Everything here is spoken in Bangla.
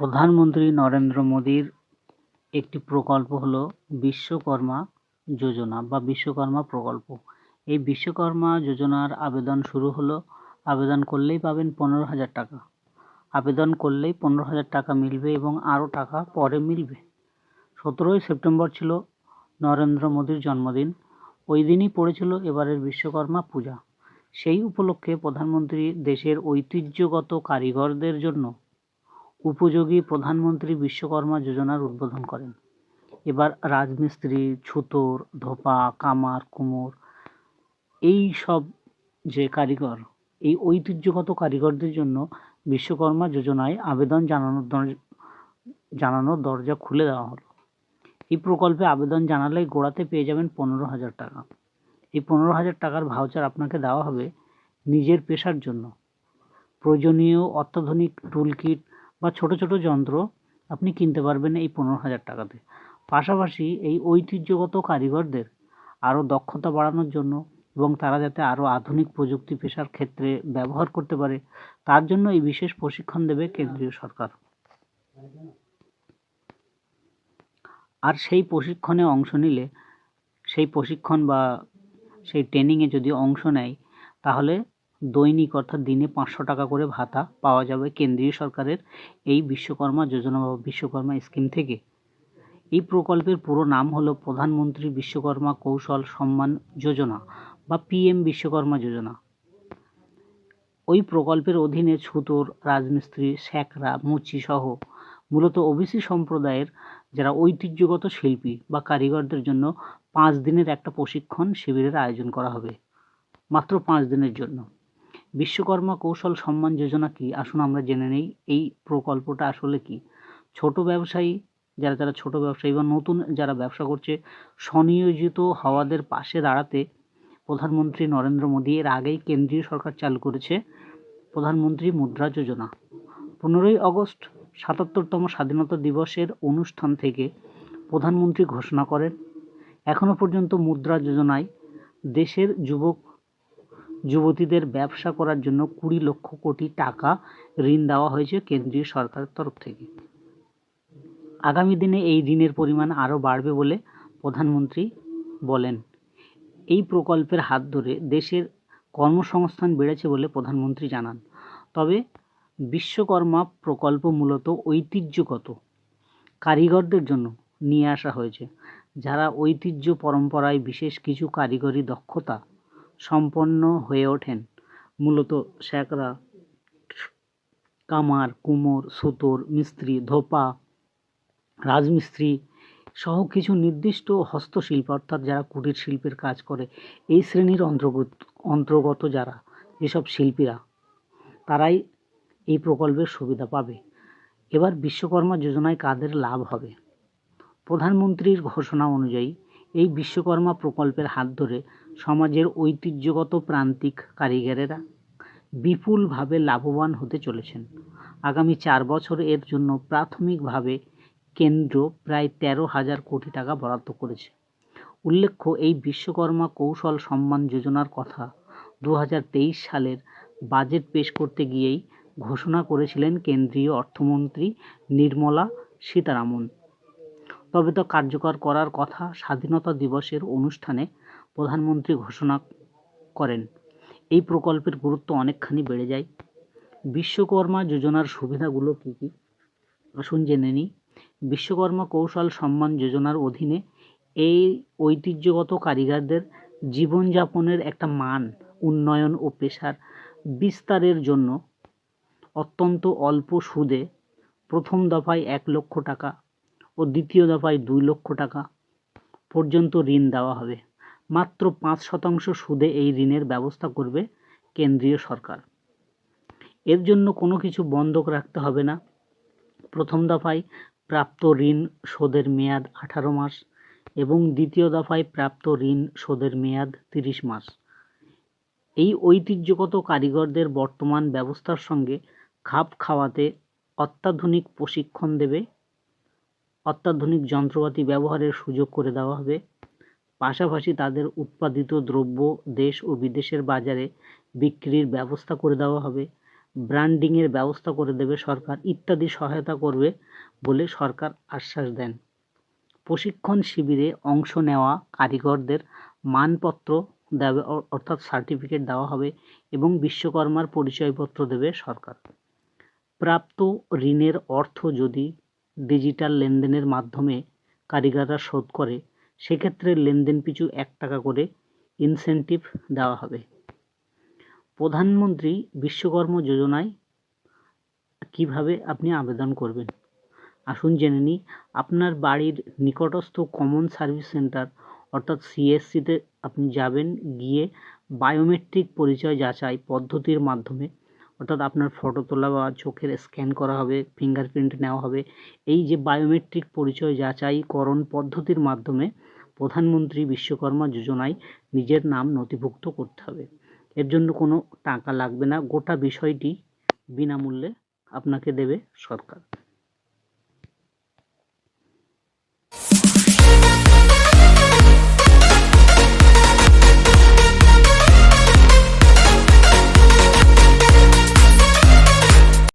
প্রধানমন্ত্রী নরেন্দ্র মোদীর একটি প্রকল্প হলো বিশ্বকর্মা যোজনা বা বিশ্বকর্মা প্রকল্প। এই বিশ্বকর্মা যোজনার আবেদন শুরু হলো, আবেদন করলেই পাবেন পনেরো হাজার টাকা। আবেদন করলেই পনেরো হাজার টাকা মিলবে এবং আরও টাকা পরে মিলবে। সতেরোই সেপ্টেম্বর ছিল নরেন্দ্র মোদীর জন্মদিন। ওই দিনই পড়েছিল এবারের বিশ্বকর্মা পূজা। সেই উপলক্ষে প্রধানমন্ত্রী দেশের ঐতিহ্যগত কারিগরদের জন্য উপযোগী প্রধানমন্ত্রী বিশ্বকর্মা যোজনার উদ্বোধন করেন। এবার রাজমিস্ত্রি, ছুতোর, ধোপা, কামার, কুমোর, এই সব যে কারিগর, এই ঐতিহ্যগত কারিগরদের জন্য বিশ্বকর্মা যোজনায় আবেদন জানানোর জানানোর দরজা খুলে দেওয়া হলো। এই প্রকল্পে আবেদন জানালেই গোড়াতে পেয়ে যাবেন পনেরো হাজার টাকা। এই পনেরো হাজার টাকার ভাউচার আপনাকে দেওয়া হবে নিজের পেশার জন্য। প্রয়োজনীয় অত্যাধুনিক টুল কিট বা ছোট ছোট যন্ত্র আপনি কিনতে পারবেন এই পনেরো হাজার টাকাতে। পাশাপাশি এই ঐতিহ্যগত কারিগরদের আরও দক্ষতা বাড়ানোর জন্য এবং তারা যাতে আরও আধুনিক প্রযুক্তি পেশার ক্ষেত্রে ব্যবহার করতে পারে, তার জন্য এই বিশেষ প্রশিক্ষণ দেবে কেন্দ্রীয় সরকার। আর সেই প্রশিক্ষণে অংশ নিলে, সেই প্রশিক্ষণ বা সেই ট্রেনিংয়ে যদি অংশ নেয়, তাহলে দৈনিক অর্থাৎ দিনে পাঁচশো টাকা করে ভাতা পাওয়া যাবে কেন্দ্রীয় সরকারের এই বিশ্বকর্মা যোজনা বা বিশ্বকর্মা স্কিম থেকে। এই প্রকল্পের পুরো নাম হলো প্রধানমন্ত্রী বিশ্বকর্মা কৌশল সম্মান যোজনা বা পিএম বিশ্বকর্মা যোজনা। ওই প্রকল্পের অধীনে ছুতোর, রাজমিস্ত্রি স্যাকরা মুচি সহ মূলত ওবিসি সম্প্রদায়ের যারা ঐতিহ্যগত শিল্পী বা কারিগরদের জন্য পাঁচ দিনের একটা প্রশিক্ষণ শিবিরের আয়োজন করা হবে। মাত্র পাঁচ দিনের জন্য। বিশ্বকর্মা কৌশল সম্মান যোজনা কি? আসুন আমরা জেনে নেই, এই প্রকল্পটা আসলে কি? ছোট ব্যবসায়ী, যারা যারা ছোট ব্যবসায়ী বা নতুন যারা ব্যবসা করছে, স্বনিয়োজিত হওয়াদের পাশে দাঁড়াতে প্রধানমন্ত্রী নরেন্দ্র মোদী এর আগেই কেন্দ্রীয় সরকার চালু করেছে প্রধানমন্ত্রী মুদ্রা যোজনা। পনেরোই আগস্ট সাতাত্তরতম স্বাধীনতা দিবসের অনুষ্ঠান থেকে প্রধানমন্ত্রী ঘোষণা করেন এখনও পর্যন্ত মুদ্রা যোজনায় দেশের যুবক যুবতীদের ব্যবসা করার জন্য কুড়ি লক্ষ কোটি টাকা ঋণ দেওয়া হয়েছে কেন্দ্রীয় সরকারের তরফ থেকে। আগামী দিনে এই ঋণের পরিমাণ আরও বাড়বে বলে প্রধানমন্ত্রী বলেন। এই প্রকল্পের হাত ধরে দেশের কর্মসংস্থান বেড়েছে বলে প্রধানমন্ত্রী জানান। তবে বিশ্বকর্মা প্রকল্প মূলত ঐতিহ্যগত কারিগরদের জন্য নিয়ে আসা হয়েছে, যারা ঐতিহ্য পরম্পরায় বিশেষ কিছু কারিগরি দক্ষতা সম্পন্ন হয়ে ওঠেন। মূলত স্যাকরা কামার, কুমোর, সুতোর মিস্ত্রি, ধোপা, রাজমিস্ত্রি সহ কিছু নির্দিষ্ট হস্তশিল্প, অর্থাৎ যারা কুটির শিল্পের কাজ করে, এই শ্রেণির অন্তর্গত অন্তর্গত যারা, যেসব শিল্পীরা, তারাই এই প্রকল্পের সুবিধা পাবে। এবার বিশ্বকর্মা যোজনায় কাদের লাভ হবে? প্রধানমন্ত্রীর ঘোষণা অনুযায়ী এই বিশ্বকর্মা প্রকল্পের হাত ধরে সমাজের ঐতিহ্যগত প্রান্তিক কারিগরেরা বিপুলভাবে লাভবান হতে চলেছেন। আগামী চার বছর এর জন্য প্রাথমিকভাবে কেন্দ্র প্রায় তেরো হাজার কোটি টাকা বরাদ্দ করেছে। উল্লেখ্য, এই বিশ্বকর্মা কৌশল সম্মান যোজনার কথা দু হাজার তেইশ সালের বাজেট পেশ করতে গিয়েই ঘোষণা করেছিলেন কেন্দ্রীয় অর্থমন্ত্রী নির্মলা সীতারামন। তবে তা কার্যকর করার কথা স্বাধীনতা দিবসের অনুষ্ঠানে প্রধানমন্ত্রী ঘোষণা করেন। এই প্রকল্পের গুরুত্ব অনেকখানি বেড়ে যায়। বিশ্বকর্মা যোজনার সুবিধাগুলো কী কী? আসুন জেনে নিই। বিশ্বকর্মা কৌশল সম্মান যোজনার অধীনে এই ঐতিহ্যগত কারিগরদের জীবনযাপনের একটা মান, উন্নয়ন ও পেশার বিস্তারের জন্য অত্যন্ত অল্প সুদে প্রথম দফায় এক লক্ষ টাকা ও দ্বিতীয় দফায় দুই লক্ষ টাকা পর্যন্ত ঋণ দেওয়া হবে। মাত্র পাঁচ শতাংশ সুদে এই ঋণের ব্যবস্থা করবে কেন্দ্রীয় সরকার। এর জন্য কোনো কিছু বন্ধক রাখতে হবে না। প্রথম দফায় প্রাপ্ত ঋণ শোধের মেয়াদ আঠারো মাস এবং দ্বিতীয় দফায় প্রাপ্ত ঋণ শোধের মেয়াদ তিরিশ মাস। এই ঐতিহ্যগত কারিগরদের বর্তমান ব্যবস্থার সঙ্গে খাপ খাওয়াতে অত্যাধুনিক প্রশিক্ষণ দেবে অত্যাধুনিক যন্ত্রপাতি ব্যবহারের সুযোগ করে দেওয়া হবে। পাশাপাশি তাদের উৎপাদিত দ্রব্য দেশ ও বিদেশের বাজারে বিক্রির ব্যবস্থা করে দেওয়া হবে। ব্র্যান্ডিংয়ের ব্যবস্থা করে দেবে সরকার, ইত্যাদি সহায়তা করবে বলে সরকার আশ্বাস দেন। প্রশিক্ষণ শিবিরে অংশ নেওয়া কারিগরদের মানপত্র দেবে অর্থাৎ সার্টিফিকেট দেওয়া হবে এবং বিশ্বকর্মার পরিচয়পত্র দেবে সরকার। প্রাপ্ত ঋণের অর্থ যদি ডিজিটাল লেনদেনের মাধ্যমে কারিগররা শোধ করে, সেক্ষেত্রে লেনদেন পিছু এক টাকা করে ইনসেনটিভ দেওয়া হবে। প্রধানমন্ত্রী বিশ্বকর্মা যোজনায় কীভাবে আপনি আবেদন করবেন? আসুন জেনে নিই, আপনার বাড়ির নিকটস্থ কমন সার্ভিস সেন্টার অর্থাৎ সিএসসিতে আপনি যাবেন, গিয়ে বায়োমেট্রিক পরিচয় যাচাই পদ্ধতির মাধ্যমে অর্থাৎ আপনার ফটো তোলা বা চোখের স্ক্যান করা হবে ফিঙ্গারপ্রিন্ট নেওয়া হবে। এই যে বায়োমেট্রিক পরিচয় যাচাইকরণ পদ্ধতির মাধ্যমে প্রধানমন্ত্রী বিশ্বকর্মা যোজনায় নিজের নাম নথিভুক্ত করতে হবে। এর জন্য কোনো টাকা লাগবে না। গোটা বিষয়টি বিনামূল্যে আপনাকে দেবে সরকার।